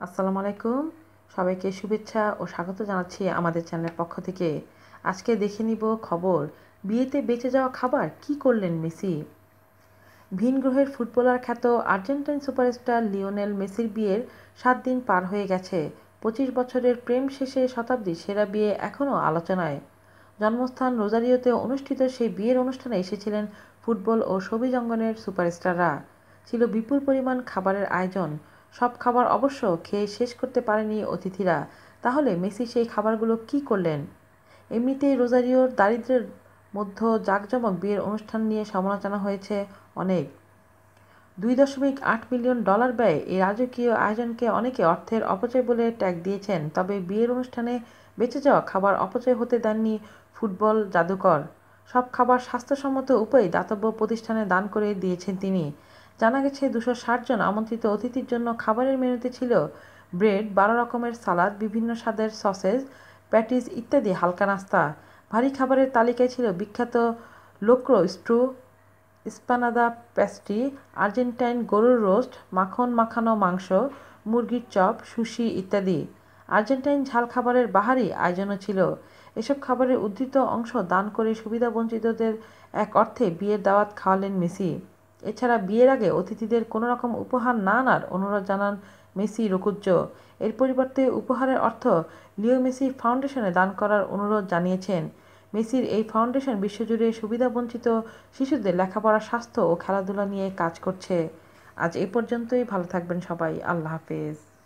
আসসালামু আলাইকুম। সবাইকে শুভেচ্ছা ও স্বাগত জানাচ্ছি আমাদের চ্যানেলের পক্ষ থেকে। আজকে দেখে নিব খবর, বিয়েতে বেঁচে যাওয়া খাবার কি করলেন মেসি? ভিন গ্রহের ফুটবলার খ্যাত আর্জেন্টাইন সুপারস্টার লিওনেল মেসির বিয়ের সাত দিন পার হয়ে গেছে। পঁচিশ বছরের প্রেম শেষে শতাব্দীর সেরা বিয়ে এখনও আলোচনায়। জন্মস্থান রোজারিওতে অনুষ্ঠিত সেই বিয়ের অনুষ্ঠানে এসেছিলেন ফুটবল ও ছবি জঙ্গনের সুপারস্টাররা। ছিল বিপুল পরিমাণ খাবারের আয়োজন। সব খাবার অবশ্য খেয়ে শেষ করতে পারেনি অতিথিরা। তাহলে মেসি সেই খাবারগুলো কি করলেন? এমনিতেই রোজারিওর দারিদ্রের মধ্য জাঁকজমক বিয়ের অনুষ্ঠান নিয়ে সমালোচনা হয়েছে অনেক। দুই দশমিক আট মিলিয়ন ডলার ব্যয়ে এই রাজকীয় আয়োজনকে অনেকে অর্থের অপচয় বলে ট্যাগ দিয়েছেন, তবে বিয়ের অনুষ্ঠানে বেঁচে যাওয়া খাবার অপচয় হতে দেননি ফুটবল জাদুকর। সব খাবার স্বাস্থ্যসম্মত উপায়ে দাতব্য প্রতিষ্ঠানে দান করে দিয়েছেন তিনি। জানা গেছে দুশো জন আমন্ত্রিত অতিথির জন্য খাবারের মেনুতে ছিল ব্রেড, বারো রকমের সালাদ, বিভিন্ন স্বাদের সসেজ, প্যাটিস ইত্যাদি হালকা নাস্তা। ভারী খাবারের তালিকায় ছিল বিখ্যাত locro stew empanada pastry Argentine গরুর রোস্ট, মাখন মাখানো মাংস, মুরগির চপ, সুশি ইত্যাদি। আর্জেন্টাইন ঝাল খাবারের বাহারি আয়োজনও ছিল। এসব খাবারের উদ্ধৃত অংশ দান করে সুবিধাবঞ্চিতদের এক অর্থে বিয়ের দাওয়াত খাওয়ালেন মেসি। এছাড়া বিয়ের আগে অতিথিদের কোনো রকম উপহার না আনার অনুরোধ জানান মেসি রকুজ্জ। এর পরিবর্তে উপহারের অর্থ লিও মেসি ফাউন্ডেশনে দান করার অনুরোধ জানিয়েছেন। মেসির এই ফাউন্ডেশন বিশ্বজুড়ে সুবিধাবঞ্চিত শিশুদের লেখাপড়া স্বাস্থ্য ও খেলাধুলা নিয়ে কাজ করছে। আজ এ পর্যন্তই, ভালো থাকবেন সবাই, আল্লাহ হাফেজ।